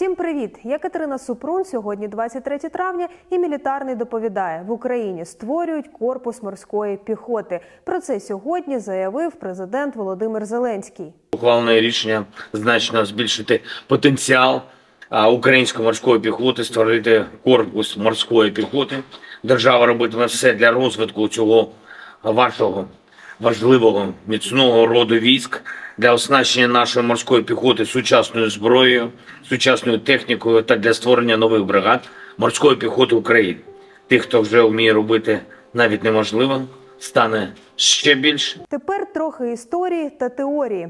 Всім привіт! Я Катерина Супрун. Сьогодні 23 травня, і мілітарний доповідає в Україні створюють корпус морської піхоти. Про це сьогодні заявив президент Володимир Зеленський. Ухвалене рішення значно збільшити потенціал української морської піхоти, створити корпус морської піхоти. Держава робитиме все для розвитку цього вашого важливого міцного роду військ для оснащення нашої морської піхоти сучасною зброєю, сучасною технікою та для створення нових бригад морської піхоти України. Тих, хто вже вміє робити навіть неможливо, стане ще більше. Тепер трохи історії та теорії.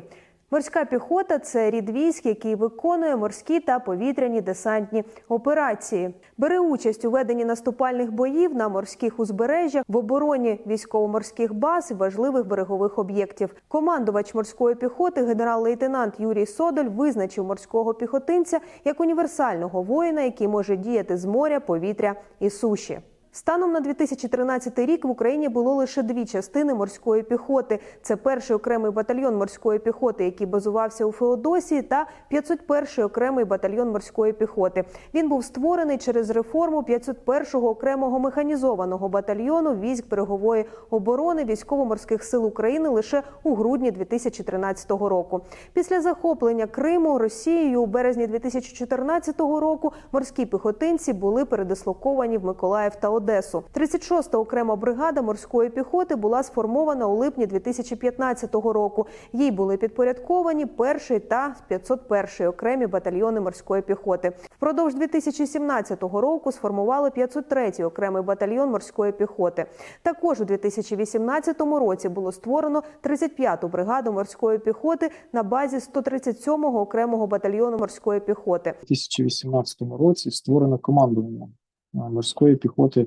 Морська піхота це рід військ, який виконує морські та повітряні десантні операції. Бере участь у веденні наступальних боїв на морських узбережжях, в обороні військово-морських баз і важливих берегових об'єктів. Командувач морської піхоти, генерал-лейтенант Юрій Содоль, визначив морського піхотинця як універсального воїна, який може діяти з моря, повітря і суші. Станом на 2013 рік в Україні було лише дві частини морської піхоти. Це перший окремий батальйон морської піхоти, який базувався у Феодосії, та 501-й окремий батальйон морської піхоти. Він був створений через реформу 501-го окремого механізованого батальйону військ берегової оборони військово-морських сил України лише у грудні 2013 року. Після захоплення Криму Росією у березні 2014 року морські піхотинці були передислоковані в Миколаїв та Одесу. 36-та окрема бригада морської піхоти була сформована у липні 2015 року. Їй були підпорядковані перший та 501 окремі батальйони морської піхоти. Впродовж 2017 року сформували 503-й окремий батальйон морської піхоти. Також у 2018 році було створено 35-ту бригаду морської піхоти на базі 137-го окремого батальйону морської піхоти. У 2018 році створено командування морської піхоти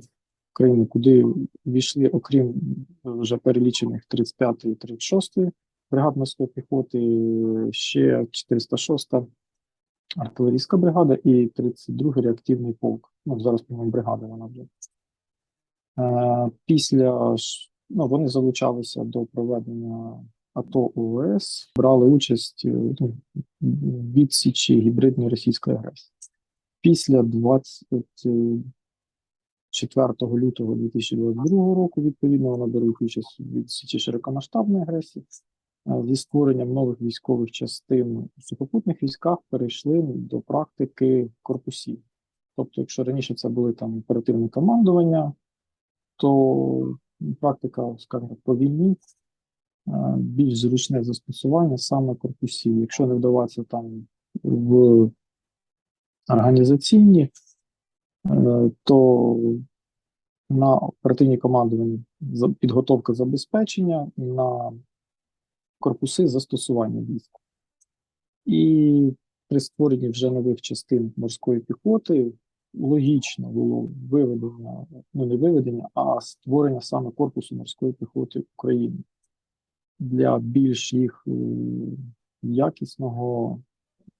України, куди війшли, окрім вже перелічених 35 і 36 бригад морської піхоти, ще 406 артилерійська бригада і 32 реактивний полк. Ну, зараз, по-моєму, бригада вона вже. Е, Після ну, вони залучалися до проведення АТО ООС, брали участь е, ну, в відсічі гібридної російської агресії. Після 24 лютого 2022 року, відповідно, вона бере участь у відсічі широкомасштабної агресії. Е, Зі створенням нових військових частин у сухопутних військах перейшли до практики корпусів. Тобто, якщо раніше це були там оперативне командування, то практика, скажімо по війні е, більш зручне застосування саме корпусів. Якщо не вдаватися там в організаційні, е, то на оперативні командування підготовка забезпечення, на корпуси застосування військ. І при створенні вже нових частин морської піхоти логічно було виведення, ну не виведення, а створення саме корпусу морської піхоти України для більш їх е, якісного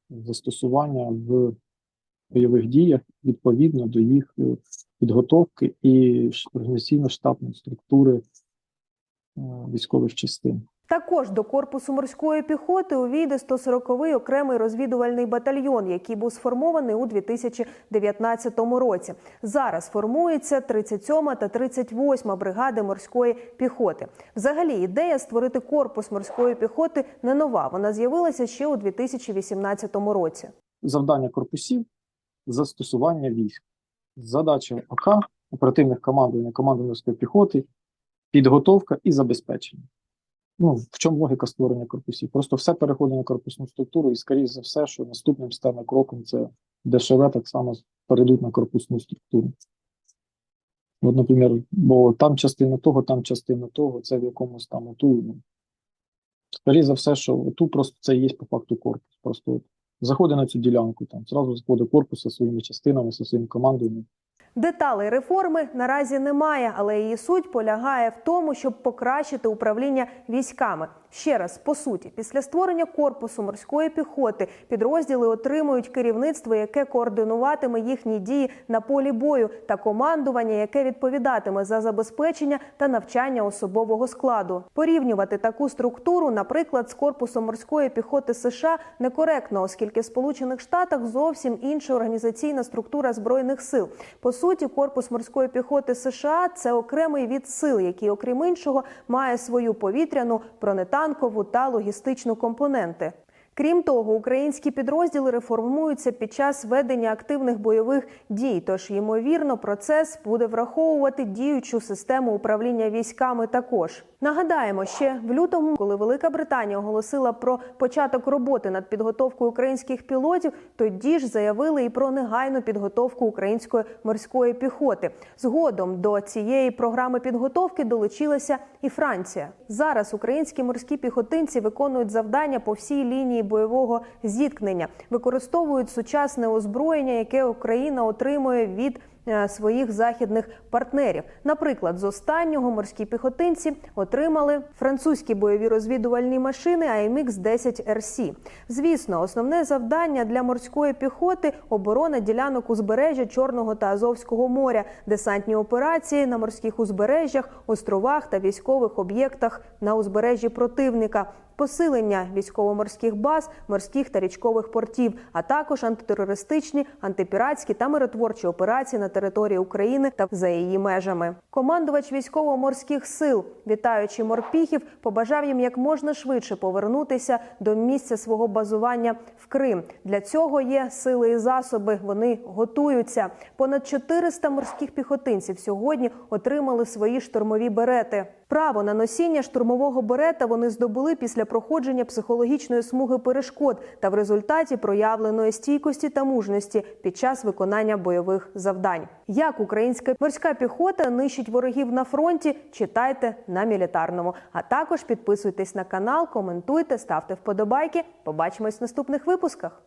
застосування в бойових діях відповідно до їх е, підготовки і організаційно-штатної структури е, військових частин. Також до корпусу морської піхоти увійде 140-й окремий розвідувальний батальйон, який був сформований у 2019 році. Зараз формується 37 та 38 бригади морської піхоти. Взагалі, ідея створити корпус морської піхоти не нова. Вона з'явилася ще у 2018 році. завдання корпусів застосування військ. Задача ОК, оперативних командувань, команди морської піхоти, підготовка і забезпечення. Ну, в чому логіка створення корпусів? Просто все переходить на корпусну структуру, і, скоріш за все, що наступним стане кроком це ДШВ так само перейдуть на корпусну структуру. От, наприклад, бо там частина того, там частина того, це в якомусь там оту. Ну, скоріш за все, що оту просто це і є по факту корпус. Просто заходить на цю ділянку, там зразу заходить корпус зі своїми частинами, зі своїм командою. Деталей реформи наразі немає, але її суть полягає в тому, щоб покращити управління військами. Ще раз по суті, після створення корпусу морської піхоти підрозділи отримують керівництво, яке координуватиме їхні дії на полі бою, та командування, яке відповідатиме за забезпечення та навчання особового складу. Порівнювати таку структуру, наприклад, з корпусом морської піхоти США некоректно, оскільки в Сполучених Штатах зовсім інша організаційна структура збройних сил. По суті, корпус морської піхоти США це окремий від сил, який, окрім іншого, має свою повітряну, бронетанкову та логістичну компоненти. Крім того, українські підрозділи реформуються під час ведення активних бойових дій. Тож, ймовірно, процес буде враховувати діючу систему управління військами. Також нагадаємо, ще в лютому, коли Велика Британія оголосила про початок роботи над підготовкою українських пілотів, тоді ж заявили і про негайну підготовку української морської піхоти. Згодом до цієї програми підготовки долучилася і Франція. Зараз українські морські піхотинці виконують завдання по всій лінії бойового зіткнення, використовують сучасне озброєння, яке Україна отримує від своїх західних партнерів. Наприклад, з останнього морські піхотинці отримали французькі бойові розвідувальні машини AMX 10 RC. Звісно, основне завдання для морської піхоти оборона ділянок узбережжя Чорного та Азовського моря, десантні операції на морських узбережжях, островах та військових об'єктах на узбережжі противника. Посилення військово-морських баз, морських та річкових портів, а також антитерористичні, антипіратські та миротворчі операції на території України та за її межами. Командувач військово-морських сил, вітаючи морпіхів, побажав їм як можна швидше повернутися до місця свого базування в Крим. Для цього є сили і засоби. Вони готуються. Понад 400 морських піхотинців сьогодні отримали свої штурмові берети. Право на носіння штурмового берета вони здобули після проходження психологічної смуги перешкод та в результаті проявленої стійкості та мужності під час виконання бойових завдань. Як українська морська піхота нищить ворогів на фронті, читайте на мілітарному. А також підписуйтесь на канал, коментуйте, ставте вподобайки. Побачимось в наступних випусках.